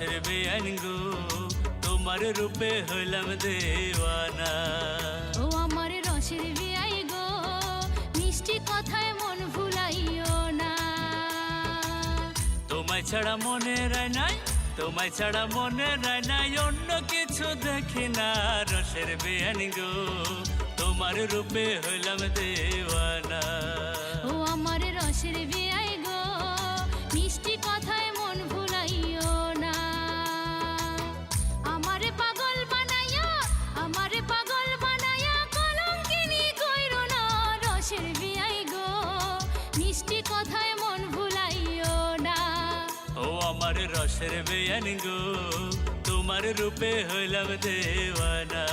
রসের বেআইন গো তোমার রূপে হইলাম দেওয়ানা। ও আমার রসের বিয়াই গো মিষ্টি কথায় মন ভুলাইও না। তোমায় ছাড়া মনে রায় নাই তোমায় ছাড়া মনে রায় নাই অন্য কিছু দেখি না রসের বেআইন গো তোমার রূপে হইলাম দেওয়ানা। রসের বিয়াই গো, মিষ্টি কথায় মন ভুলাইও না। ও আমার রসের বেআইন গো, তোমার রূপে হইলাম দেওয়ানা।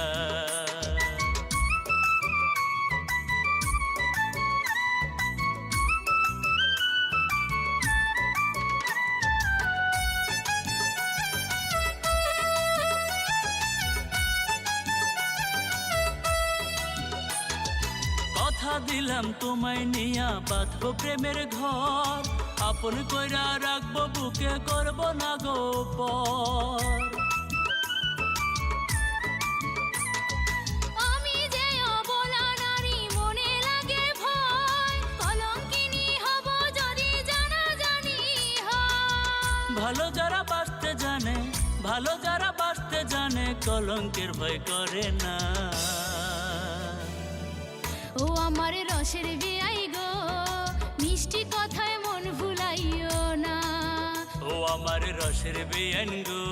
কথা দিলাম তোমায় নিয়া বাঁধবো প্রেমের ঘর। আপন কইরা রাখব বুকে করব না গো পর ভালো যারা বাঁচতে জানে ভালো যারা বাঁচতে জানে কলঙ্কের ভয় করে না। ও আমার রসের বিয়াই গো, মিষ্টি কথায় মন ভুলাইও না। ও আমার রসের বিয়ান গো,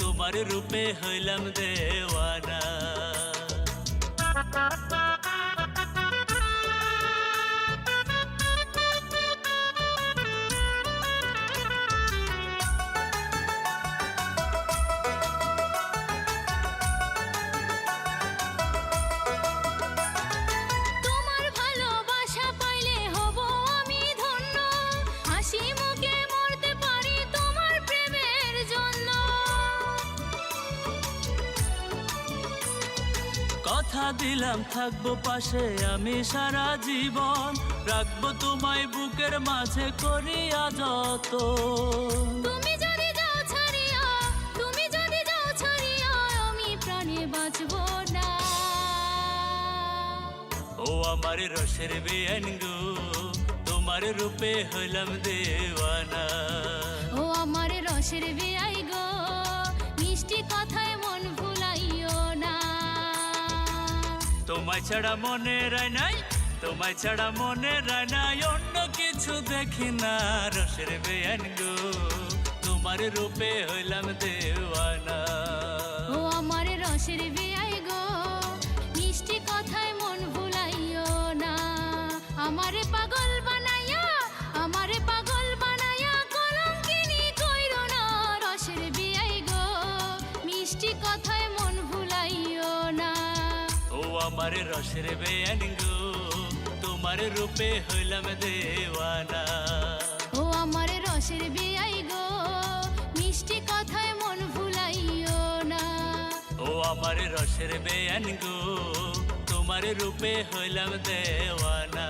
তোমার রূপে হইলাম দেওয়ানা। কথা দিলাম থাকব পাশে আমি সারা জীবন। রাখব তোমায় বুকের মাঝে করিয়া যত তুমি যদি যাও ছাড়িয়া তুমি যদি যাও ছাড়িয়া আমি প্রাণে বাঁচব না। ও আমার রসের বেআইন গো তোমার রূপে হইলাম দেওয়ানা। ও আমার রসের বিয়াই গো মিষ্টি কথায় তোমায় ছাড়া মনে রায় নাই, তোমায় ছাড়া মনে রায় নাই, অন্য কিছু দেখি না, রসের বেয়ান গো। তোমার রূপে হইলাম দেওয়ানা। ও আমার রসের বেয়াই গো ও আমার রসের বেয়ানিঙ্গু গো তোমার রূপে হইলাম দেওয়ানা। ও আমার রসের বিয়াই গো মিষ্টি কথায় মন ভুলাইও না। ও আমার রসের বেয়ানিঙ্গু গো তোমার রূপে হইলাম দেওয়ানা।